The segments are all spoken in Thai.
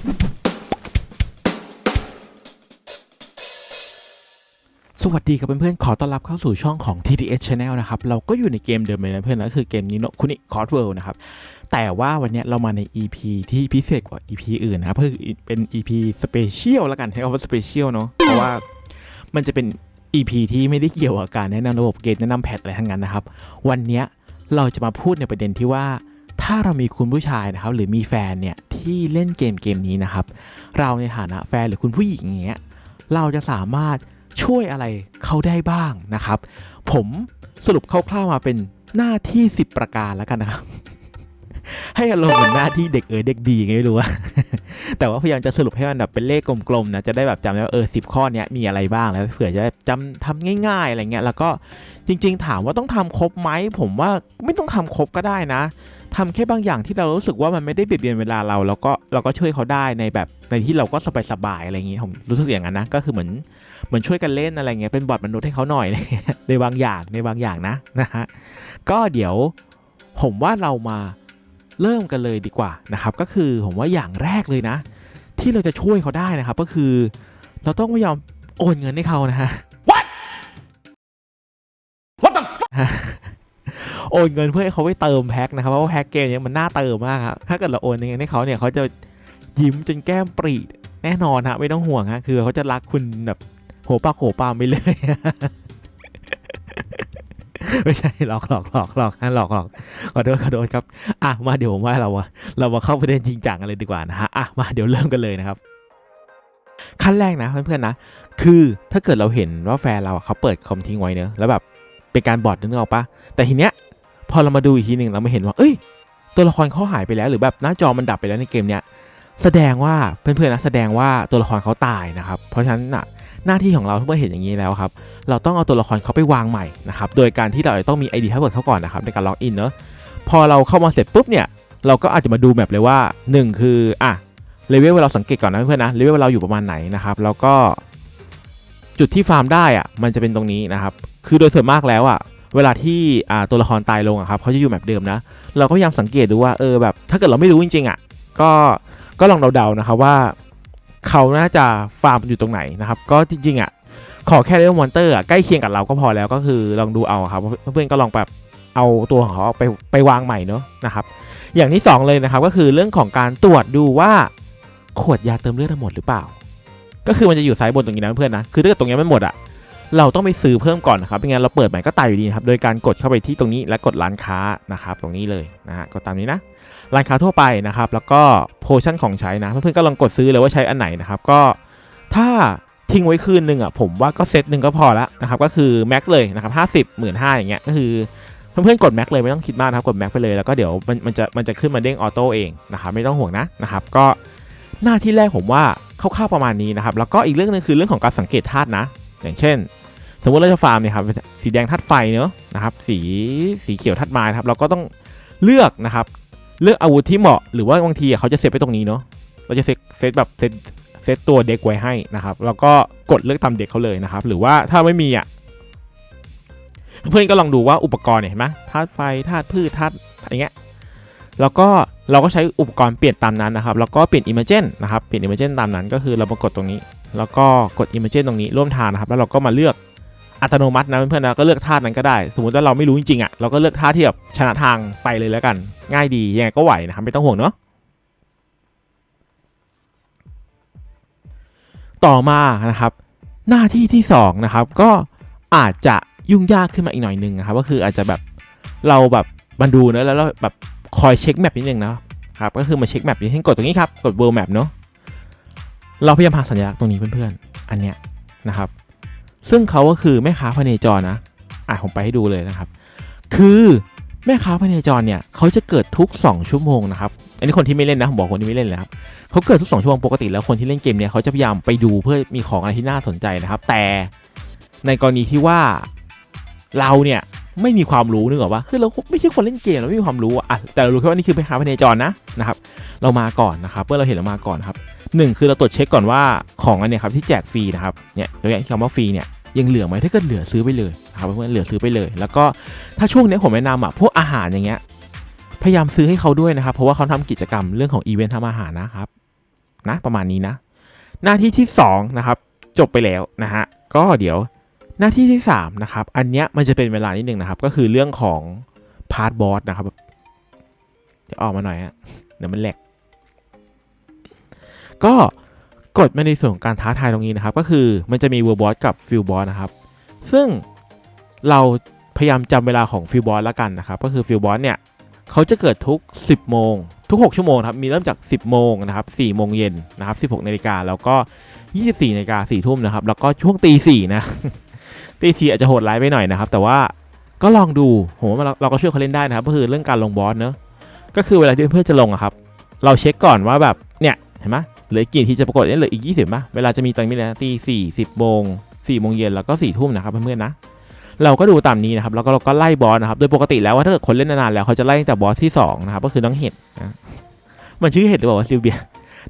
สวัสดีครับเพื่อนๆ ขอต้อนรับเข้าสู่ช่องของ TTS Channel นะครับ เราก็อยู่ในเกมเดิมเลยนะเพื่อนนะคือเกมนี้โนคุนิคอร์ดเวิลด์นะครับ แต่ว่าวันนี้เรามาใน EP ที่พิเศษกว่า EP อื่นนะครับคือเป็น EP สเปเชียลแล้วกันใช้คำว่าสเปเชียลเนาะ เพราะว่ามันจะเป็น EP ที่ไม่ได้เกี่ยวกับการแนะนำระบบเกมแนะนำแพทอะไรทั้งนั้นนะครับ วันนี้เราจะมาพูดในประเด็นที่ว่า ถ้าเรามีคุณผู้ชายนะครับหรือมีแฟนเนี่ยที่เล่นเกมเกมนี้นะครับ เราในฐานะแฟนหรือคุณผู้หญิงอย่างเงี้ยเราจะสามารถช่วยอะไรเขาได้บ้างนะครับ ผมสรุปคร่าวๆมาเป็นหน้าที่ 10 ประการแล้วกันนะครับ ให้อารมณ์เหมือนหน้าที่เด็กเออเด็กดีไงไม่รู้ว่าแต่ว่าพยายามจะสรุปให้มันแบบเป็นเลขกลมๆนะจะได้แบบจำได้ว่าเออสิข้อเนี้ยมีอะไรบ้างแล้วเผื่อจะได้จำทำง่าย ๆอะไรเงี้ยแล้วก็จริง ๆ ถามว่าต้องทำครบไหมผมว่าไม่ต้องทำครบก็ได้นะ ทำแค่บางอย่างที่เรารู้สึกว่ามันไม่ได้เบียดเบียนเวลาเราแล้วก็เราก็ช่วยเขาได้ในแบบในที่เราก็สบายๆอะไรอย่างงี้ผมรู้สึกอย่างนั้นนะก็คือเหมือนเหมือนช่วยกันเล่นอะไรเงี้ยเป็นบอทมนุษย์ให้เขาหน่อยอะไรเงี้ยในบางอย่างในบางอย่างนะนะฮะก็เดี๋ยวผมว่าเรามาเริ่มกันเลยดีกว่านะครับ ก็คือผมว่าอย่างแรกเลยนะ ที่เราจะช่วยเขาได้นะครับ ก็คือ เราต้องไม่ยอมโอนเงินให้เขานะฮะ What What the fuck โอนเงินเพื่อให้เขาไปเติมแพ็คนะครับเพราะว่าแพ็คเกมเนี้ยมันน่าเติมมากครับถ้าเกิดเราโอนเงินให้เขาเนี่ยเขาจะยิ้มจนแก้มปรีแน่นอนฮะไม่ต้องห่วงฮะคือเขาจะรักคุณแบบโหปากโหปามไปเลยไม่ใช่หลอกหลอกหลอกหลอกฮะหลอกหลอกขอโทษขอโทษครับอะมาเดี๋ยวผมว่าเราอะเรามาเข้าประเด็นจริงจังกันเลยดีกว่านะฮะอะมาเดี๋ยวเริ่มกันเลยนะครับ ขั้นแรกนะเพื่อนๆนะ คือถ้าเกิดเราเห็นว่าแฟนเราอะเขาเปิดคอมทิ้งไว้เนอะแล้วแบบเป็นการบอดนึกออกปะแต่ทีเนี้ย พอเรามาดูอีกทีหนึ่งเราไมาเห็นว่า เอ้ย ตัวละครเขาหายไปแล้วหรือแบบหน้าจอมันดับไปแล้วในเกมเนี้ยแสดงว่าเพื่อนๆนะแสดงว่าตัวละครเขาตายนะครับ เพราะฉะนั้นน่ะหน้าที่ของเราเมื่อเห็นอย่างนี้แล้วครับเราต้องเอาตัวละครเขาไปวางใหม่นะครับโดยการที่เราจะต้องมี ID พาสเวิร์ดเขาก่อนนะครับในการล็อกอินเนอะพอเราเข้ามาเสร็จปุ๊บเนี่ยเราก็อาจจะมาดูแมปเลยว่า 1 คืออะเลเวลเราสังเกตก่อนนะเพื่อนๆนะเลเวลเราอยู่ประมาณไหนนะครับแล้วก็จุดที่ฟาร์มได้อะมันจะเป็นตรงนี้นะครับคือโดยส่วนมากแล้วอะ เวลาที่ตัวละครตายลงอะครับเขาจะอยู่แมปเดิมนะ เราก็พยายามสังเกตดูว่าเออแบบถ้าเกิดเราไม่รู้จริงๆอะก็ก็ลองเดาๆนะครับว่าเขาน่าจะฟาร์มอยู่ตรงไหนนะครับ ก็จริงๆอะขอแค่เลเวลมอนเตอร์ใกล้เคียงกับเราก็พอแล้วก็คือลองดูเอาครับเพื่อนๆก็ลองแบบเอาตัวของเขาไปไปวางใหม่เนอะนะครับ อย่างที่สองเลยนะครับก็คือเรื่องของการตรวจดูว่าขวดยาเติมเลือดหมดหรือเปล่า ก็คือมันจะอยู่ซ้ายบนตรงนี้นะเพื่อนนะคือถ้าเกิดตรงนี้ไม่หมดอะ เราต้องไปซื้อเพิ่มก่อนนะครับไม่งั้นเราเปิดใหม่ก็ตายอยู่ดีนะครับโดยการกดเข้าไปที่ตรงนี้และกดร้านค้านะครับตรงนี้เลยนะฮะกดตามนี้นะร้านค้าทั่วไปนะครับแล้วก็โพชั่นของใช้นะเพื่อนๆก็ลองกดซื้อเลยว่าใช้อันไหนนะครับก็ถ้าทิ้งไว้คืนหนึ่งอะผมว่าก็เซตหนึ่งก็พอแล้วนะครับก็คือแม็กเลยนะครับห้าสิบหมื่นห้าอย่างเงี้ยก็คือเพื่อนๆกดแม็กเลยไม่ต้องคิดมากนะครับกดแม็กไปเลยแล้วก็เดี๋ยวมันมันจะมันจะขึ้นมาเด้งออโต้เองนะครับไม่ต้องห่วงนะนะครับก็หน้าที่แรกผมว่าคร่าวๆประมาณนี้นะครับแล้วก็อีกเรื่องนึงคือเรื่องของการสังเกตธาตุนะ อย่างเช่น สมมติเราจะฟาร์มเนี่ยครับสีแดงธาตุไฟเนอะนะครับ สีสีเขียวธาตุไม้ครับ เราก็ต้องเลือกนะครับ เลือกอาวุธที่เหมาะหรือว่าบางทีเขาจะเซตไปตรงนี้เนาะเราจะเซตเซตแบบเซตเซตตัวเด็กไว้ให้นะครับ แล้วก็กดเลือกตามเด็กเขาเลยนะครับ หรือว่าถ้าไม่มีอะเพื่อนก็ลองดูว่าอุปกรณ์เนี่ยเห็นไหมธาตุไฟธาตุพืชธาตุอะไรเงี้ยแล้วก็เราก็ใช้อุปกรณ์เปลี่ยนตามนั้นนะครับ แล้วก็เปลี่ยนอิมเมจนนะครับ เปลี่ยนอิมเมจนตามนั้นก็คือเรามากดตรงนี้ แล้วก็กดอิมเมจนตรงนี้ร่วมทางนะครับ แล้วเราก็มาเลือกอัตโนมัตินะเพื่อนๆนะก็เลือกธานั้นก็ได้ สมมติว่าเราไม่รู้จริงๆอะเราก็เลือกธาที่แบบชนะทางไปเลยแล้วกัน ง่ายดียังไงก็ไหวนะครับไม่ต้องห่วงเนาะต่อมานะครับ หน้าที่ที่สองนะครับก็อาจจะยุ่งยากขึ้นมาอีกหน่อยหนึงนะครับก็คืออาจจะแบบเราแบบมาดูนะแล้วเราแบบคอยเช็คแมปนิดนึงนะครับก็คือมาเช็คแมปอย่างเช่นกดตรงนี้ครับกด world map เนอะ เราพยายามหาสัญลักษณ์ตรงนี้เพื่อนๆ อันเนี้ยนะครับ ซึ่งเขาก็คือแม่ค้าพเนจรนะ อะผมไปให้ดูเลยนะครับ คือแม่ค้าพเนจรเนี่ยเขาจะเกิดทุก 2 ชั่วโมงนะครับ อันนี้คนที่ไม่เล่นนะผมบอกคนที่ไม่เล่นเลยครับเขาเกิดทุก 2 ชั่วโมงปกติแล้วคนที่เล่นเกมเนี่ยเขาจะพยายามไปดูเพื่อมีของอะไรที่น่าสนใจนะครับ แต่ในกรณีที่ว่าเราเนี่ยไม่มีความรู้นึกออกปะคือเราไม่ใช่คนเล่นเกมเราไม่มีความรู้อะแต่เรารู้แค่ว่านี่คือแม่ค้าพเนจรนะนะครับ เรามาก่อนนะครับเมื่อเราเห็นเรามาก่อนครับ หนึ่งคือเราตรวจเช็คก่อนว่าของอันเนี้ยครับที่แจกฟรีนะครับเนี่ยตัวอย่างที่คำว่าฟรีเนี่ยยังเหลือไหมถ้าเกิดเหลือซื้อไปเลยนะครับเพื่อนเหลือซื้อไปเลย แล้วก็ถ้าช่วงนี้ผมแนะนำอะพวกอาหารอย่างเงี้ยพยายามซื้อให้เขาด้วยนะครับ เพราะว่าเขาทำกิจกรรมเรื่องของอีเวนต์ทำอาหารนะครับนะประมาณนี้นะ หน้าที่ที่2นะครับจบไปแล้วนะฮะก็เดี๋ยวหน้าที่ที่3นะครับอันเนี้ยมันจะเป็นเวลานิดนึงนะครับ ก็คือเรื่องของพาร์ทบอสนะครับเดี๋ยวออกมาหน่อยฮะเดี๋ยวมันแหลก ก็กดมาในส่วนของการท้าทายตรงนี้นะครับ ก็คือมันจะมีเวอร์บอสกับฟิลบอสนะครับ ซึ่งเราพยายามจำเวลาของฟิลบอสแล้วกันนะครับ ก็คือฟิลบอสเนี่ยเขาจะเกิดทุก 10 โมง ทุก 6 ชั่วโมงครับ มีเริ่มจาก 10 โมงนะครับ4โมงเย็นนะครับ 16นาฬิกาแล้วก็ 24นาฬิกา4ทุ่มนะครับ แล้วก็ช่วงตีสี่นะตีสี่อาจจะโหดร้ายไปหน่อยนะครับ แต่ว่าก็ลองดูผมว่าเราเราก็ช่วยเขาเล่นได้นะครับ ก็คือเรื่องการลงบอสเนอะก็คือเวลาที่เพื่อนจะลงอะครับ เราเช็คก่อนว่าแบบเนี่ยเห็นไหม เหลือกี่ทีจะปรากฏเนี่ยเหลืออีก 20ป่ะเวลาจะมีตอนนี้นะตีสี่สิบโมงสี่โมงเย็นแล้วก็สี่ทุ่มนะครับเพื่อนๆนะเราก็ดูตามนี้นะครับแล้วก็เราก็ไล่บอสนะครับโดยปกติแล้วว่าถ้าเกิดคนเล่นนานๆแล้วเขาจะไล่ตั้งแต่บอสที่สองนะครับก็คือน้องเห็ดนะมันชื่อเห็ดหรือเปล่าซิลเบีย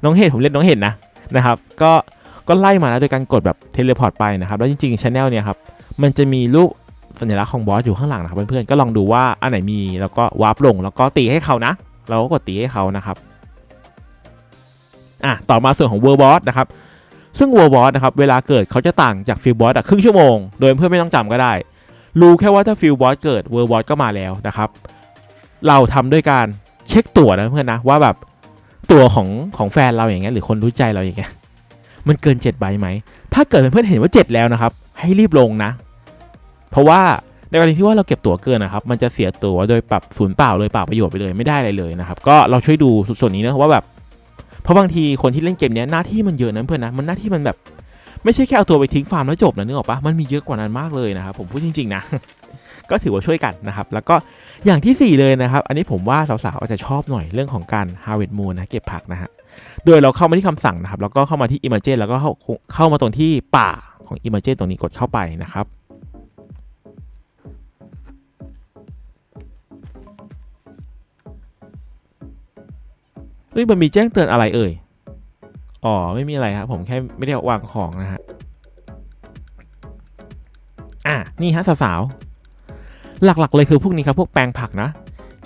น้องเห็ดผมเล่นน้องเห็ดนะนะครับ ก็ก็ไล่มานะโดยการกดแบบเทเลพอร์ตไปนะครับแล้วจริงๆช anel เนี่ยครับมันจะมีรูปสัญลักษณ์ของบอสอยู่ข้างหลังนะครับเพื่อนๆก็ลองดูว่าอันไหนมีแล้วก็วาร์ปลงแล้วก็ตีให้เขานะ เราก็กดตีให้เขานะครับ อะต่อมาส่วนของเวอร์บอสนะครับซึ่งเวอร์บอสนะครับเวลาเกิดเขาจะต่างจากฟิลบอสอะครึ่งชั่วโมง โดยเพื่อนไม่ต้องจำก็ได้ รู้แค่ว่าถ้าฟิลบอสเกิดเวอร์บอสก็มาแล้วนะครับ เราทำด้วยการเช็คตั๋วนะเพื่อนนะว่าแบบตั๋วของของแฟนเราอย่างเงี้ยหรือคนรู้ใจเราอย่างเงี้ยมันเกิน7ใบไหม ถ้าเกิดเพื่อนเห็นว่า 7 แล้วนะครับ ให้รีบลงนะ เพราะว่าในกรณีที่ว่าเราเก็บตั๋วเกินนะครับ มันจะเสียตั๋วโดยปรับศูนย์เปล่าเลยเปล่าประโยชน์ไปเลยไม่ได้อะไรเลยนะครับ ก็เราช่วยดูส่วนนี้นะว่าแบบ เพราะบางทีคนที่เล่นเกมเนี้ยหน้าที่มันเยอะนะเพื่อนนะมันหน้าที่มันแบบ ไม่ใช่แค่เอาตัวไปทิ้งฟาร์มแล้วจบนะนึกออกปะมันมีเยอะกว่านั้นมากเลยนะครับผมพูดจริงๆนะก็ถือว่าช่วยกันนะครับ แล้วก็อย่างที่ 4 เลยนะครับ อันนี้ผมว่าสาวๆอาจจะชอบหน่อยเรื่องของการ harvest moon นะเก็บผักนะฮะโดยเราเข้ามาที่คำสั่งนะครับ แล้วก็เข้ามาที่ image แล้วก็เข้าเข้ามาตรงที่ป่าของ image ตรงนี้กดเข้าไปนะครับ เฮ้ยมันมีแจ้งเตือนอะไรเอ่ย อ๋อ ไม่มีอะไรครับ ผมแค่ไม่ได้วางของนะฮะ อะ นี่ฮะสาวๆ หลักๆเลยคือพวกนี้ครับ พวกแปลงผักนะ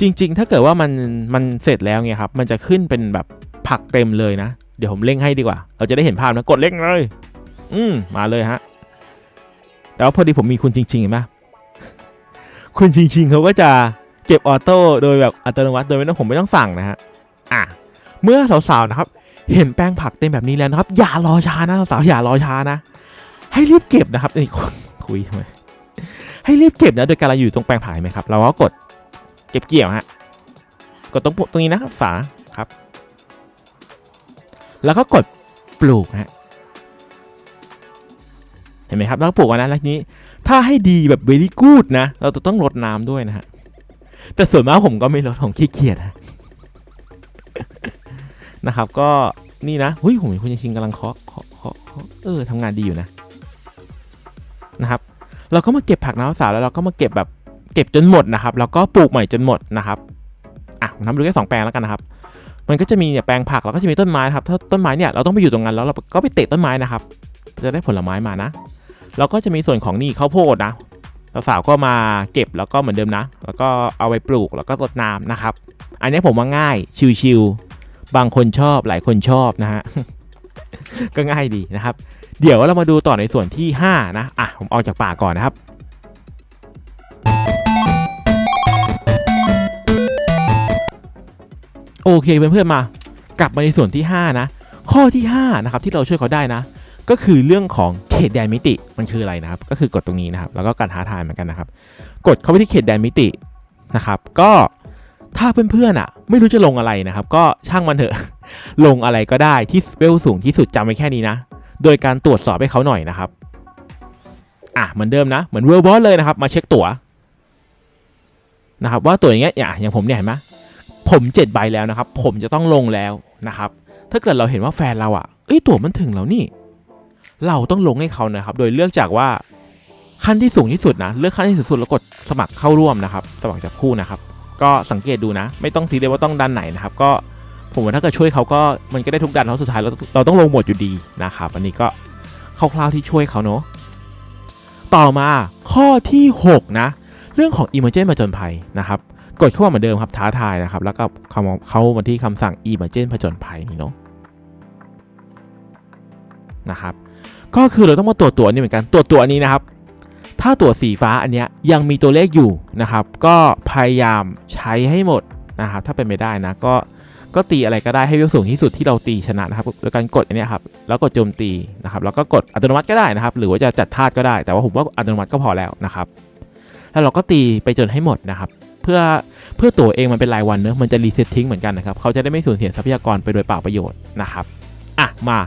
จริง ๆ ถ้าเกิดว่ามันมันเสร็จแล้วเนี่ยครับ มันจะขึ้นเป็นแบบผักเต็มเลยนะ เดี๋ยวผมเร่งให้ดีกว่า เราจะได้เห็นภาพนะ กดเร่งเลย อืม มาเลยฮะ แต่ว่าพอดีผมมีคุณจริงๆเห็นไหมคุณจริงๆเขาก็จะเก็บออโต้โดยแบบอัตโนมัติโดยไม่ต้องผมไม่ต้องสั่งนะฮะ อะ เมื่อสาวๆนะครับ เห็นแป้งผักเต็มแบบนี้แล้วนะครับ อย่ารอช้านะสาวๆอย่ารอช้านะ ให้รีบเก็บนะครับนี่คุยทำไมให้รีบเก็บนะโดยการเราอยู่ตรงแปลงผักไหมครับเราก็กดเก็บเกี่ยวฮะกดตรงตรงนี้นะครับฝาครับ แล้วก็กดปลูกฮะเห็นไหมครับแล้วปลูกอันนั้นแล้วนี้ ถ้าให้ดีแบบ very good นะ เราจะต้องรดน้ำด้วยนะฮะแต่ส่วนมากผมก็ไม่รดของขี้เกียจฮะ นะครับก็นี่นะหุ้ยผมเห็นคุณชิงกำลังเคาะเคาะเคาะเออทำงานดีอยู่นะนะครับ เราก็มาเก็บผักน้ำสาวแล้วเราก็มาเก็บแบบเก็บจนหมดนะครับ แล้วก็ปลูกใหม่จนหมดนะครับอะผมทำดูแค่สองแปลงแล้วกันนะครับ มันก็จะมีเนี่ยแปลงผักแล้วก็จะมีต้นไม้นะครับถ้าต้นไม้เนี่ยเราต้องไปอยู่ตรงนั้นแล้วเราก็ไปเตะต้นไม้นะครับ จะได้ผลไม้มานะแล้วก็จะมีส่วนของนี่ข้าวโพดนะสาวๆก็มาเก็บแล้วก็เหมือนเดิมนะ แล้วก็เอาไปปลูกแล้วก็รดน้ำนะครับ อันนี้ผมว่าง่ายชิวๆ บางคนชอบหลายคนชอบนะฮะก็ง่ายดีนะครับ เดี๋ยวเรามาดูต่อในส่วนที่ 5 นะอะผมออกจากป่าก่อนนะครับโอเคเพื่อนๆมากลับมาในส่วนที่ 5 นะ ข้อที่5นะครับที่เราช่วยเขาได้นะ ก็คือเรื่องของเขตแดนมิติมันคืออะไรนะครับ ก็คือกดตรงนี้นะครับ แล้วก็การท้าทายเหมือนกันนะครับ กดเข้าไปที่เขตแดนมิตินะครับ ก็ ถ้าเพื่อนๆอะ ไม่รู้จะลงอะไรนะครับ ก็ช่างมันเถอะ ลงอะไรก็ได้ที่เวลสูงที่สุดจำไว้แค่นี้นะ โดยการตรวจสอบให้เขาหน่อยนะครับ อะเหมือนเดิมนะ เหมือนเวลบอสเลยนะครับ มาเช็คตั๋วนะครับ ว่าตั๋วอย่างเงี้ยอย่างอย่างผมเนี่ยเห็นไหมผมเจ็ดใบแล้วนะครับ ผมจะต้องลงแล้วนะครับ ถ้าเกิดเราเห็นว่าแฟนเราอะเอ้ยตั๋วมันถึงแล้วนี่ เราต้องลงให้เขานะครับ โดยเลือกจากว่าขั้นที่สูงที่สุดนะ เลือกขั้นที่สูงสุดแล้วกดสมัครเข้าร่วมนะครับ สมัครจับคู่นะครับ ก็สังเกตดูนะ ไม่ต้องซีเรียสว่าต้องดันไหนนะครับ ก็ผมว่าถ้าเกิดช่วยเขาก็มันก็ได้ทุกดันเพราะสุดท้ายเราเราต้องลงหมดอยู่ดีนะครับอันนี้ก็คร่าวๆที่ช่วยเขาเนาะต่อมาข้อที่ 6 นะ เรื่องของ Emergent ผจญภัยนะครับกดเข้ามาเหมือนเดิมครับท้าทายนะครับ แล้วก็เข้ามาเข้ามาที่คำสั่ง Emergent ผจญภัยนี่เนาะนะครับ ก็คือเราต้องมาตรวจตัวนี้เหมือนกันตรวจตัวนี้นะครับ ถ้าตัวสีฟ้าอันเนี้ยยังมีตัวเลขอยู่นะครับ ก็พยายามใช้ให้หมดนะครับ ถ้าเป็นไปได้นะก็ก็ตีอะไรก็ได้ให้เวสูงที่สุดที่เราตีชนะนะครับโดยการกดอันนี้ครับแล้วกดโจมตีนะครับแล้วก็กดอัตโนมัติก็ได้นะครับ หรือว่าจะจัดธาตุก็ได้ แต่ว่าผมว่าอัตโนมัติก็พอแล้วนะครับ แล้วเราก็ตีไปจนให้หมดนะครับ เพื่อเพื่อตัวเองมันเป็นรายวันเนอะมันจะรีเซ็ตทิ้งเหมือนกันนะครับเขาจะได้ไม่สูญเสียทรัพยากรไปโดยเปล่าประโยชน์นะครับอะมา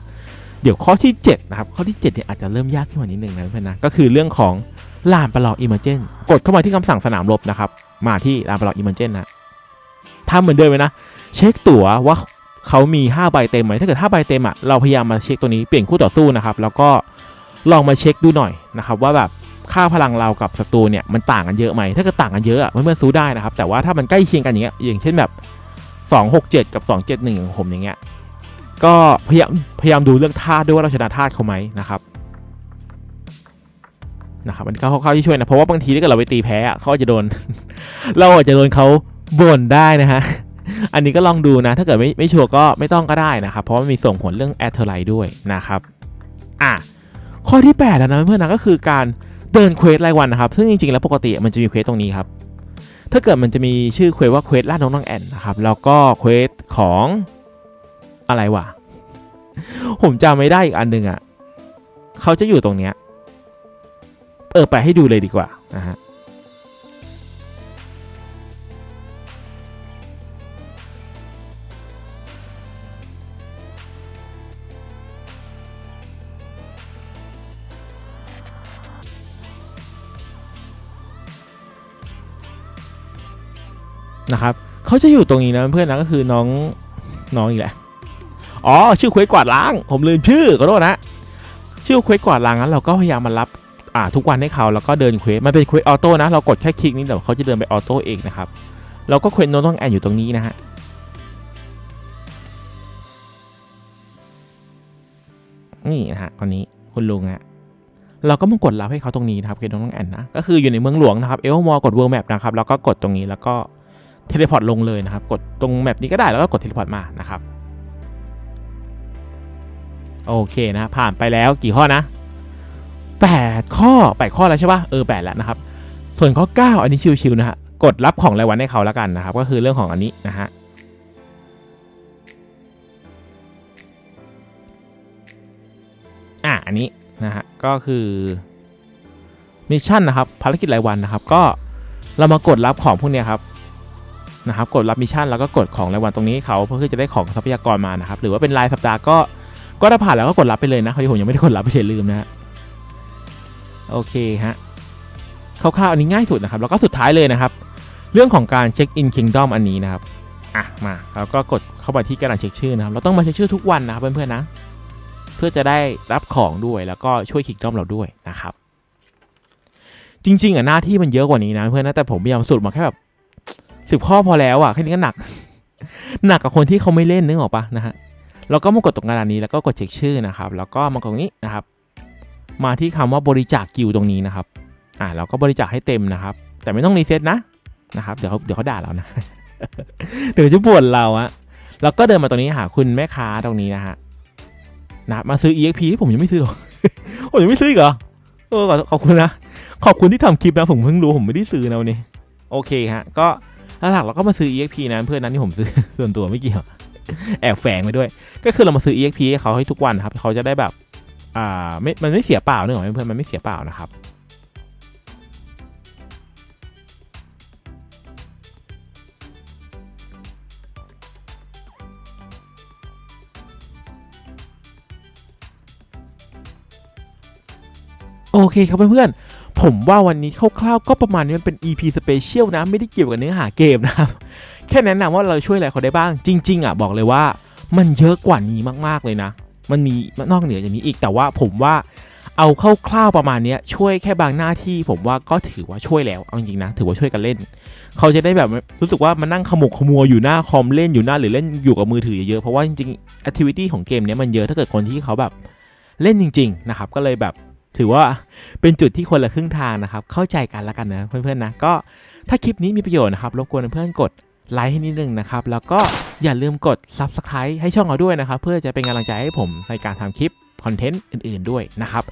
เดี๋ยวข้อที่7นะครับข้อที่7เนี่ยอาจจะเริ่มยากขึ้นมานิดนึงนะเพื่อนนะก็คือเรื่องของ ลานประลองอิมเมอร์เจนกดเข้ามาที่คำสั่งสนามรบนะครับ มาที่ลานประลองอิมเมอร์เจนนะทำเหมือนเดิมเลยนะ เช็คตั๋วว่าเขามี 5 ใบเต็มไหมถ้าเกิด5ใบเต็มอะเราพยายามมาเช็คตัวนี้เปลี่ยนคู่ต่อสู้นะครับ แล้วก็ลองมาเช็คดูหน่อยนะครับ ว่าแบบค่าพลังเรากับศัตรูเนี่ยมันต่างกันเยอะไหมถ้าเกิดต่างกันเยอะอะเพื่อนๆสู้ได้นะครับ แต่ว่าถ้ามันใกล้เคียงกันอย่างเงี้ยอย่างเช่นแบบ 267 กับ 271อย่างผมอย่างเงี้ยก็พยายามพยายามดูเรื่องธาตุด้วยว่าเราชนะธาตุเขาไหมนะครับ นะครับมันก็เข้าๆที่ช่วยนะ เพราะว่าบางทีถ้าเกิดเราไปตีแพ้อะเขาจะโดน เราอาจจะโดนเขาบ่นได้นะฮะอันนี้ก็ลองดูนะ ถ้าเกิดไม่ไม่ชัวร์ก็ไม่ต้องก็ได้นะครับ เพราะมันมีส่งผลเรื่องแอดเทอร์ไลด้วยนะครับอะข้อที่8แล้วนะเพื่อนๆนะก็คือการเดินเควสรายวันนะครับ ซึ่งจริงๆแล้วปกติมันจะมีเควสตรงนี้ครับ ถ้าเกิดมันจะมีชื่อเควสว่าเควสล่าน้องน้องแอนนะครับ แล้วก็เควสของอะไรวะ ผมจำไม่ได้อีกอันหนึ่งอะ เขาจะอยู่ตรงเนี้ย เออไปให้ดูเลยดีกว่านะฮะนะครับเขาจะอยู่ตรงนี้นะเพื่อนนะก็คือน้องน้องอีกแหละ อ๋อ ชื่อเควสกวาดล้าง ผมลืมชื่อขอโทษนะ ชื่อเควสกวาดล้างนั้นเราก็พยายามมารับ อ่าทุกวันให้เขาแล้วก็เดินเควสมันเป็นเควสออโต้นะเรากดแค่คลิกนี้เดี๋ยวเขาจะเดินไปออโต้เองนะครับเราก็เควสโน้ตต้องแอนอยู่ตรงนี้นะฮะนี่นะฮะตอนนี้คุณลุงฮะเราก็มากดรับให้เขาตรงนี้นะครับเควสโน้ตต้องแอนนะก็คืออยู่ในเมืองหลวงนะครับเอลมอกดเวิร์แมปนะครับแล้วก็กดตรงนี้แล้วก็เทเลพอร์ตลงเลยนะครับ กดตรงแมปนี้ก็ได้แล้วก็กดเทเลพอร์ตมานะครับโอเคนะผ่านไปแล้วกี่ข้อนะ 8 ข้อ 8 ข้อแล้วใช่ปะเออ8แล้วนะครับ ส่วนข้อ 9 อันนี้ชิวๆนะฮะกดรับของรายวันให้เขาแล้วกันนะครับ ก็คือเรื่องของอันนี้นะฮะอะอันนี้นะฮะก็คือมิชชั่นนะครับภารกิจรายวันนะครับ ก็เรามากดรับของพวกเนี้ยครับนะครับ กดรับมิชชั่นแล้วก็กดของรายวันตรงนี้ให้เขาเพื่อที่จะได้ของทรัพยากรมานะครับ หรือว่าเป็นรายสัปดาห์ก็ก็ถ้าผ่านแล้วก็กดรับไปเลยนะพอดีผมยังไม่ได้กดรับไปเฉยลืมนะฮะ โอเคฮะคร่าวๆอันนี้ง่ายสุดนะครับ แล้วก็สุดท้ายเลยนะครับ เรื่องของการเช็คอินคิงดอมอันนี้นะครับอะมาแล้วก็กดเข้าไปที่กระดานเช็คชื่อนะครับ เราต้องมาเช็คชื่อทุกวันนะครับเพื่อนๆนะ เพื่อจะได้รับของด้วยแล้วก็ช่วยคิงดอมเราด้วยนะครับ จริง ๆอะหน้าที่มันเยอะกว่านี้นะเพื่อนนะแต่ผมพยายามสรุปมาแค่แบบสิบข้อพอแล้วอะแค่นี้ก็หนัก หนักกับคนที่เขาไม่เล่นนึกออกปะนะฮะเราก็มากดตรงกระดานนี้แล้วก็กดเช็คชื่อนะครับ แล้วก็มากดตรงนี้นะครับ มาที่คำว่าบริจาคกิวตรงนี้นะครับ อ่าเราก็บริจาคให้เต็มนะครับ แต่ไม่ต้องรีเซ็ตนะนะครับ เดี๋ยวเขาเดี๋ยวเขาด่าเรานะเดี๋ยวจะปวดเราอะแล้วก็เดินมาตรงนี้หาคุณแม่ค้าตรงนี้นะฮะนะมาซื้อ EXP ผมยังไม่ซื้อหรอกผมยังไม่ซื้อเหรอเออขอบคุณนะขอบคุณที่ทำคลิปนะผมเพิ่งรู้ผมไม่ได้ซื้อนะวันนี้โอเคฮะ ก็หลักเราก็มาซื้อ EXP นะเพื่อนนั้นที่ผมซื้อส่วนตัวไม่เกี่ยวแอบแฝงไปด้วย ก็คือเรามาซื้อ EXP ให้เขาให้ทุกวันครับเขาจะได้แบบ อ่าไม่มันไม่เสียเปล่าเนื่อะเพื่อนมันไม่เสียเปล่านะครับโอเคครับเพื่อนๆ ผมว่าวันนี้คร่าวๆก็ประมาณนี้มันเป็น EP Special นะ ไม่ได้เกี่ยวกับเนื้อหาเกมนะครับ แค่แนะนำว่าเราช่วยอะไรเขาได้บ้าง จริง ๆ อะ บอกเลยว่ามันเยอะกว่านี้มากๆเลยนะ มันมีนอกเหนือจากนี้อีกแต่ว่าผมว่าเอาคร่าวๆประมาณนี้ช่วยแค่บางหน้าที่ผมว่าก็ถือว่าช่วยแล้วเอาจริงๆนะถือว่าช่วยกันเล่น เขาจะได้แบบรู้สึกว่ามันนั่งขมุกขมัวอยู่หน้าคอมเล่นอยู่หน้าหรือเล่นอยู่กับมือถือเยอะๆเพราะว่าจริงๆ activity ของเกมนี้มันเยอะถ้าเกิดคนที่เขาแบบเล่นจริง ๆ นะครับ ก็เลยแบบถือว่าเป็นจุดที่คนละครึ่งทางนะครับ เข้าใจกันแล้วกันนะเพื่อนๆนะก็ถ้าคลิปนี้มีประโยชน์นะครับรบกวนเพื่อนๆกด ไลค์ให้นิดนึงนะครับ แล้วก็อย่าลืมกด Subscribe ให้ช่องเราด้วยนะครับ เพื่อจะเป็นกำลังใจให้ผมในการทำคลิปคอนเทนต์อื่นๆด้วยนะครับ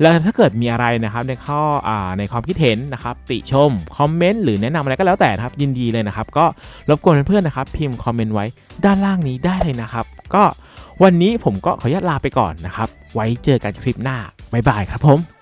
แล้วถ้าเกิดมีอะไรนะครับในข้ออในความคิดเห็นนะครับ ติชม คอมเมนต์หรือแนะนำอะไรก็แล้วแต่นะครับ ยินดีเลยนะครับ ก็รบกวนเพื่อนๆนะครับ พิมพ์คอมเมนต์ไว้ด้านล่างนี้ได้เลยนะครับ ก็วันนี้ผมก็ขออนุญาตลาไปก่อนนะครับ ไว้เจอกันคลิปหน้าบ๊ายบายครับผม